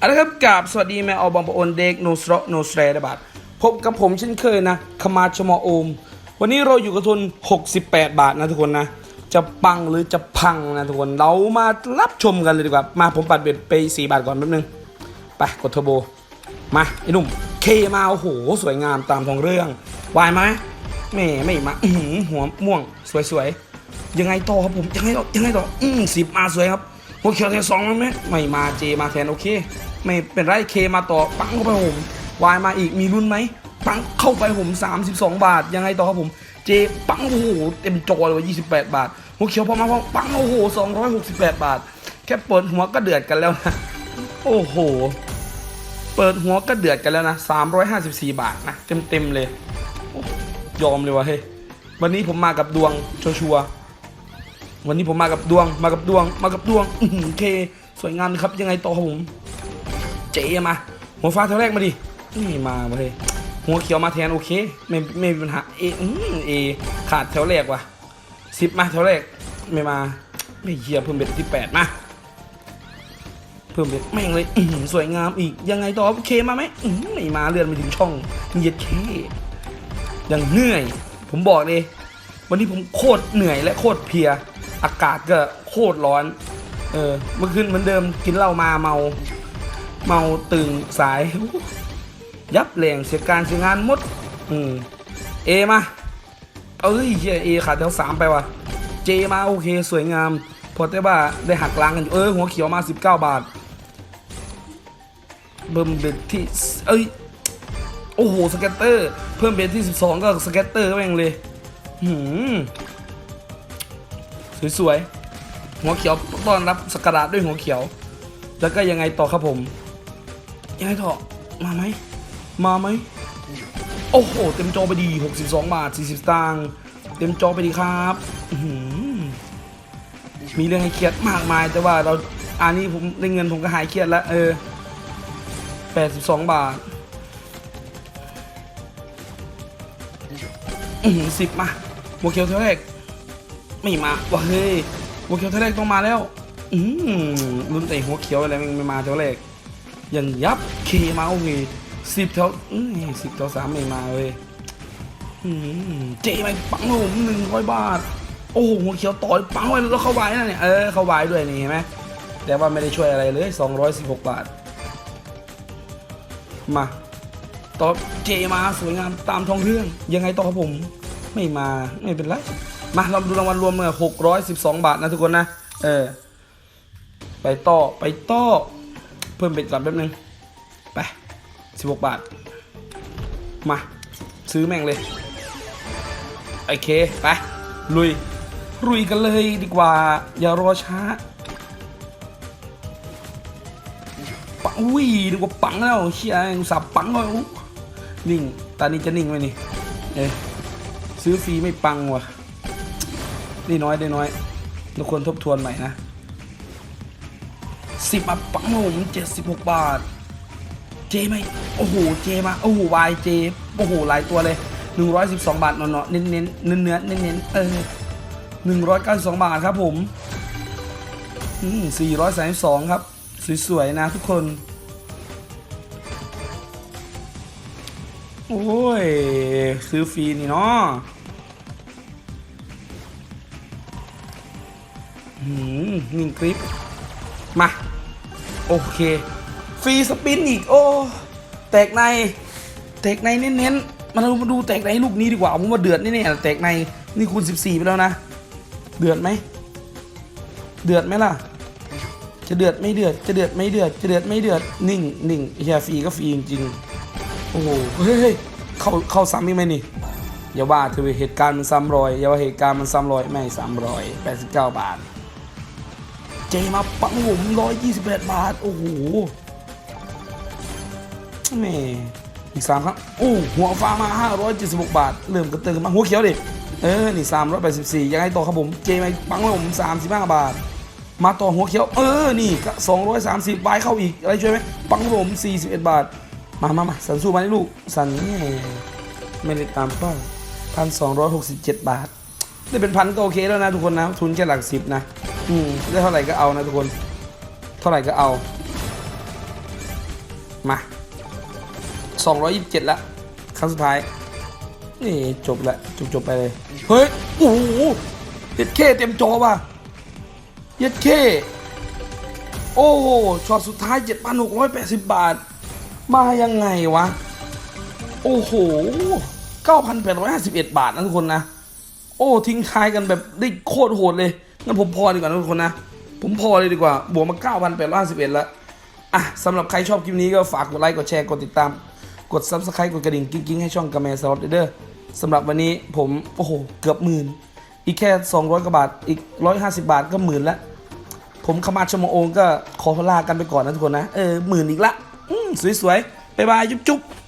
เอาละครับกับสวัสดีแม่ออบองปะโอนเด็กโนสโรโนสเรดบัตพบกับผมเช่นเคยนะขมาชมอโอม วันนี้เราอยู่กับทุน 68 บาทนะทุกคนนะ จะปังหรือจะพังนะทุกคน เรามารับชมกันเลยดีกว่า มาผมปัดเบ็ดไป 4 บาทก่อนแป๊บนึง ไปกดเทอร์โบ มาไอ้หนุ่ม เคมาโอ้โห สวยงามตามท้องเรื่อง วายไหมแม่ไม่มาอืหัวม่วงสวยๆ ยังไงต่อครับผมยังไงต่อยังไงต่ออืมสิบมาสวยครับหัวเขียวแทนสองมั้ยไหมไม่มาเจมาแทนโอเค ไม่เป็นไรเคมาต่อปังเข้าไปผมวายมาอีกมีรุ่นไหมปังเข้าไปผม 32 บาท ยังไงต่อครับผม เจปังโอ้โหเต็มจอเลยว่า28 บาทหัวเขียวพอมาพอปังโอ้โห 268 บาท แค่เปิดหัวก็เดือดกันแล้วนะโอ้โห เปิดหัวก็เดือดกันแล้วนะ 354 บาทนะ เต็มๆเลย ยอมเลยวะเฮ้ยวันนี้ผมมากับดวงชัวร์วันนี้ผมมากับดวงมากับดวงมากับดวงโอเค สวยงามครับยังไงต่อครับผม เจ๊มา หัวฟ้าเท่าแรกมาดินี่มาเว้ยหัวเขียวมาแทนโอเค ไม่ไม่มีปัญหาเออืมเอขาดแถวแรกว่ะสิบมาแถวแรกไม่มา ไม่เฮียเพิ่มเบ็ดที่แปดมาเพิ่มเบ็ดแม่งเลยสวยงามอีกยังไงต่อโอเคมาไหมอื้อหือไม่มาเลื่อนไปถึงช่องเหยียดเคยังเหนื่อย ผมบอกเลยวันนี้ผมโคตรเหนื่อยและโคตรเพีย อากาศก็โคตรร้อน เออเมื่อคืนเหมือนเดิมกินเหล้ามาเมา เมาตื่นสาย ยับแหลงเสียการเสียงานมด อืมเอมา เอ้ยเฮียเอขาดแถวสามไปว่ะ เจมาโอเคสวยงาม พอแต่ว่าได้หักล้างกันอยู่เออหัวเขียวมา 19 บาทเพิ่มเบ็ดที่ เอ้ย โอ้โหสเก็ตเตอร์ เพิ่มเบ็ดที่ 12 ก็สเก็ตเตอร์แม่งเลยหืมสวยๆหัวเขียวต้อนรับสกราดด้วยหัวเขียว แล้วก็ยังไงต่อครับผม ยังไงต่อมาไหมมาไหมโอ้โห เต็มจอไปดี 62 บาท 40สตางค์เต็มจอไปดีครับมีเรื่องให้เครียดมากมาย แต่ว่าเราอันนี้ผมได้เงินผมก็หายเครียดแล้ว เออ 82 บาทอือสิบมาโมเคียวเท่าแรกไม่มาว่ะเฮ้ยโมเคียวเท่าแรกต้องมาแล้ว อืมรุ่นแต่หัวเขียวอะไรมันไม่มาเท่าแร ยังยับเคมาโอเคสิบแถวอืมสิบแถวสามไม่มาเลยอืมเจไปปังผมหนึ่งร้อยบาท โอ้โหหัวเขียวต่อยปังไว้แล้วเข้าไว้นะเนี่ยเออเข้าไว้ด้วยนี่เห็นไหมแต่ว่าไม่ได้ช่วยอะไรเลย216บาท มาต่อเจมาสวยงามตามท้องเรื่อง ยังไงต่อครับผมไม่มาไม่เป็นไรมาเราดูรางวัลรวมเลยหกร้อยสิบสองบาทนะทุกคนนะ เออ ไปต่อไปต่อ เพิ่มเป็นก่อนแป๊บนึง ไปสิบหกบาท มา ซื้อแม่งเลย โอเค ไป ลุย ลุยกันเลยดีกว่า อย่ารอช้าปังอุ้ยนึกว่าปังแล้วเชี่ยอุตสับปังเลยนิ่ง ตอนนี้จะนิ่งไหมนี่ เอซื้อฟรีไม่ปังว่ะได้น้อยได้น้อยเราควรทบทวนใหม่นะ บมาปังผมเจ็ดสิบหกบาท เจไหมโอ้โห เจมาโอ้โหวายเจ โอ้โห หลายตัวเลยหนึ่งร้อยสิบสองบาทเนาะเน้นเน้นเนื้อเนื้อเน้นเน้นเออหนึ่งร้อยเก้าสิบสองบาทครับผมอืมสี่ร้อยสามสิบสองครับ สวยๆนะทุกคน โอ้ย ซื้อฟรีนี่เนาะหืมนิ่งคลิป มา โอเค ฟรีสปินอีก โอ้ แตกใน แตกในเน้นๆ มาดูมาดูแตกในลูกนี้ดีกว่าผมว่าเดือดนี่แน่ๆแตกในนี่คูณ 14 ไปแล้วนะ เดือดไหม เดือดไหมล่ะ จะเดือดไม่เดือด จะเดือดไม่เดือด จะเดือดไม่เดือด นิ่งนิ่งเฮียฟรีก็ฟรีจริงๆ โอ้โห เฮ้ยเข้าเข้าซ้ำอีกไหมนี่ อย่าว่าถือเหตุการณ์มันซ้ำรอย อย่าว่าเหตุการณ์มันซ้ำรอย ไม่ซ้ำรอย 89 บาท เจมาปังผม128บาท โอ้โหแหม่อีกสามครั้งโอ้หัวฟ้ามา576บาท เริ่มกระเตือนมาหัวเขียวดิ เออ นี่384ยังไงต่อครับผม เจมาปังผม35บาท มาต่อหัวเขียว เออ นี่ก็230ใบเข้าอีก อะไรช่วยไหมปังผม41บาท มามามาสันสู้มาให้ลูก สันนี่ไม่ได้ตามเป้าพันสองร้อยหกสิบเจ็ดบาท ได้เป็นพันก็โอเคแล้วนะทุกคนนะ ทุนแค่หลักสิบนะ อืมได้เท่าไหร่ก็เอานะทุกคน เท่าไหร่ก็เอา มา227ละครั้งสุดท้าย นี่จบละจบจบไปเลย เฮ้ย โอ้โหเย็ดเคเต็มจอว่ะเย็ดเคโอ้โหช็อตสุดท้าย 7,680 บาท มายังไงวะ โอ้โห 9,851 บาทนะทุกคนนะ โอ้ ทิ้งท้ายกันแบบได้โคตรโหดเลย งั้นผมพอดีกว่าทุกคนนะ ผมพอเลยดีกว่า บวกมา 9,851แล้วอะสำหรับใครชอบคลิปนี้ก็ฝากกดไลค์ กดแชร์ กดติดตาม กด Subscribe กดกระดิ่งกิ๊งๆ ให้ช่องกระแมสล็อตเดอร์สำหรับวันนี้ผม โอ้โห เกือบหมื่น อีกแค่ 200กว่าบาท อีก 150 บาทก็หมื่นละ ผมขมาชมโองก็ขอลากันไปก่อนนะทุกคนนะ เออหมื่นอีกละอืมสวยๆบ๊ายบายจุ๊บๆ